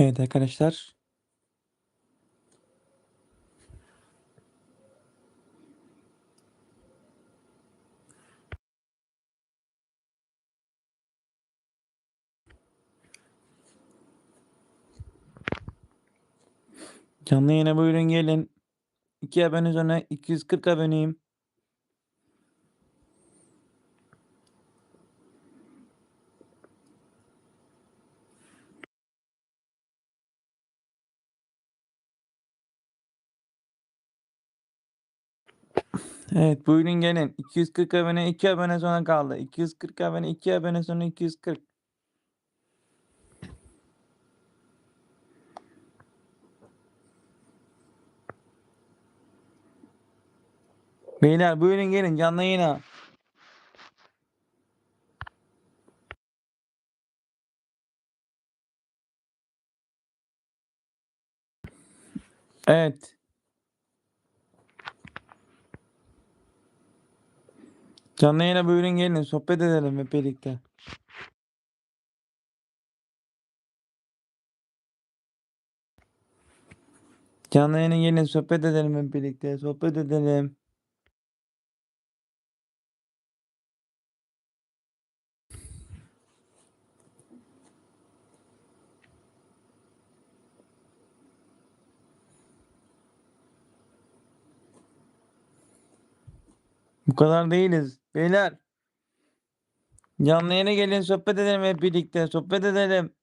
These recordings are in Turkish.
Evet arkadaşlar. Canlı yayına buyurun gelin. 2 abone sonra 240 aboneyim. Evet buyurun gelin. 240 abone 2 abone sonra kaldı. 240 abone 2 abone sonra 240. Beyler buyurun gelin canlı yayına. Evet. Canlı yayına buyurun gelin. Sohbet edelim hep birlikte. Canlı yayına gelin. Sohbet edelim hep birlikte. Sohbet edelim. Bu kadar değiliz. Beyler. Canlı yayına gelin. Sohbet edelim hep birlikte. Sohbet edelim.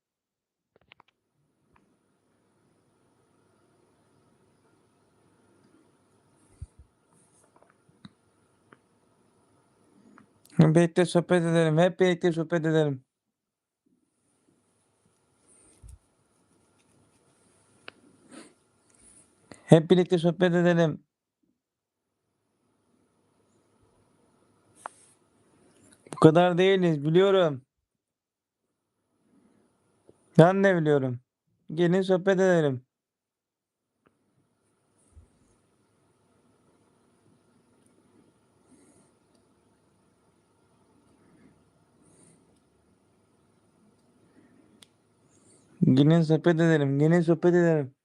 Hep birlikte sohbet edelim. Hep birlikte sohbet edelim. Hep birlikte sohbet edelim. Bu kadar değiliz biliyorum. Ben de biliyorum. Gelin sohbet edelim. Gelin sohbet edelim. Gelin sohbet edelim.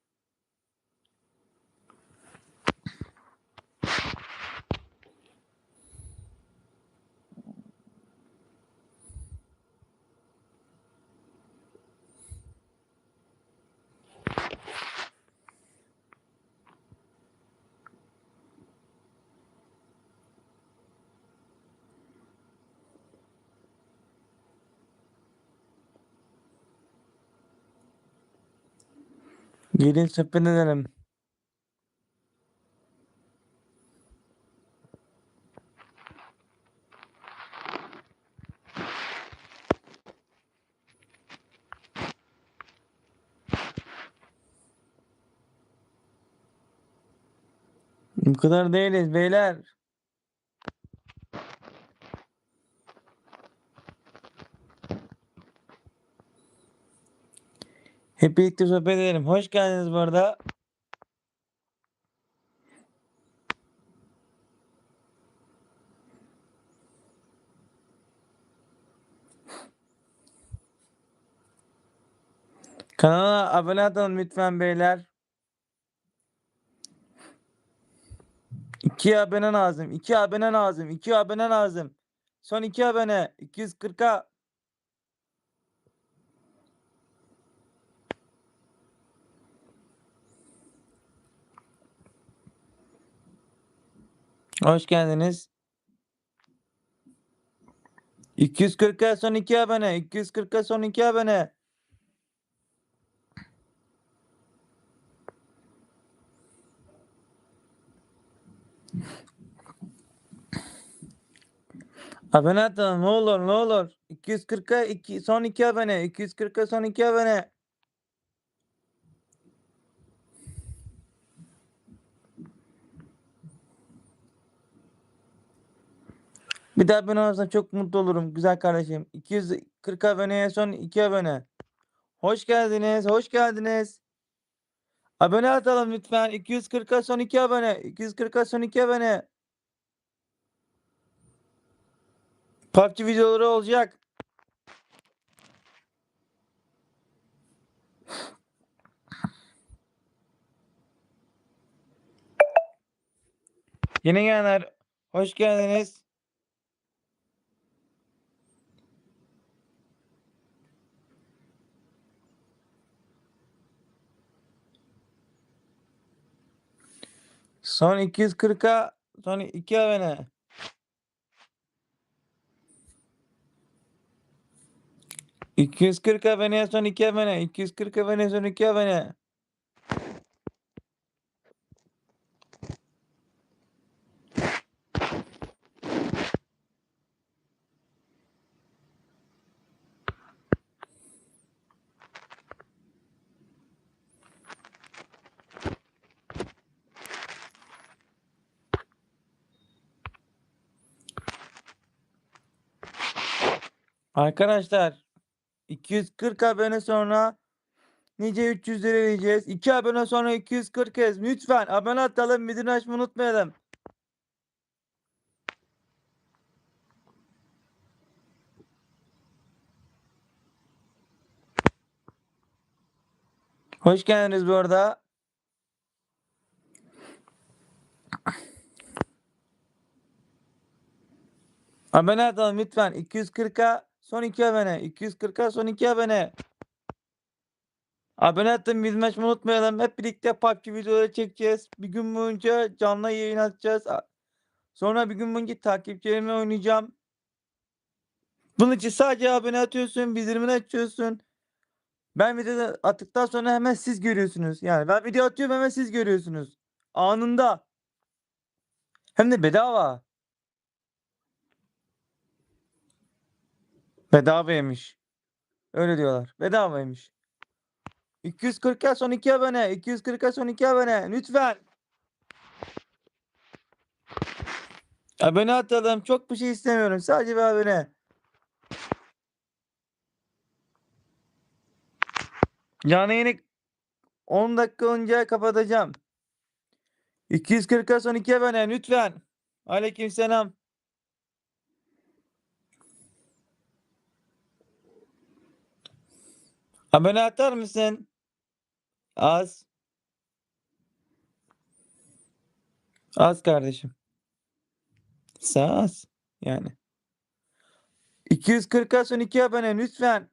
Gelin sohbet edelim. Bu kadar değiliz beyler. Hep birlikte sohbet edelim. Hoş geldiniz bu. Kanala abone olun lütfen beyler. İki abone lazım. iki abone lazım. iki abone lazım. Son iki abone. 240'a. Hoş geldiniz. 240'a son iki abone. 240'a son iki abone. Abone atalım ne olur ne olur. 240'a iki, son iki abone. 240'a son iki abone. Bir daha abone olursan çok mutlu olurum güzel kardeşim. 240 aboneye son 2 abone. Hoş geldiniz, hoş geldiniz. Abone atalım lütfen. 240'a son 2 abone. 240'a son 2 abone. PUBG videoları olacak. Yeni gelenler hoş geldiniz. Son 240'a son 2 abone. ...240 aboneye son 2 abone. 240 aboneye son 2 abone. Arkadaşlar 240 abone sonra nice 300 lira vereceğiz. 2 abone sonra 240 kez. Lütfen abone atalım. Bildirim açmayı unutmayalım. Hoş geldiniz bu arada. Abone atalım lütfen. 240'a son 2 abone. 240'a son 2 abone. Abone atın bildirim açmayı unutmayalım. Hep birlikte PUBG videoları çekeceğiz. Bir gün boyunca canlı yayın açacağız. A- Sonra bir gün boyunca takipçilerimle oynayacağım. Bunun için sadece abone atıyorsun, bildirimini açıyorsun. Ben video attıktan sonra hemen siz görüyorsunuz. Yani ben video atıyorum hemen siz görüyorsunuz. Anında. Hem de bedava. Bedavaymış. Öyle diyorlar. Bedavaymış. 240'a son 2 abone. 240'a son 2 abone. Lütfen. Abone atalım. Çok bir şey istemiyorum. Sadece bir abone. Canlı yayını 10 dakika önce kapatacağım. 240'a son 2 abone. Lütfen. Aleykümselam. Abone atar mısın? Az. Az kardeşim. Sağ az. Yani. 240'a son 2 abone lütfen.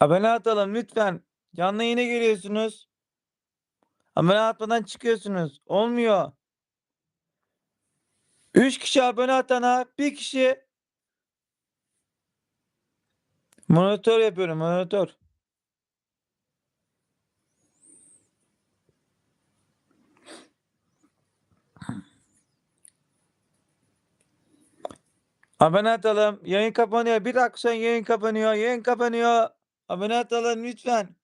Abone atalım lütfen. Canlı yayına geliyorsunuz. Abone atmadan çıkıyorsunuz. Olmuyor. 3 kişi abone atana bir kişi monitör yapıyorum monitör. Abone atalım. Yayın kapanıyor. Bir dakika sonra yayın kapanıyor. Yayın kapanıyor. Abone atalım lütfen.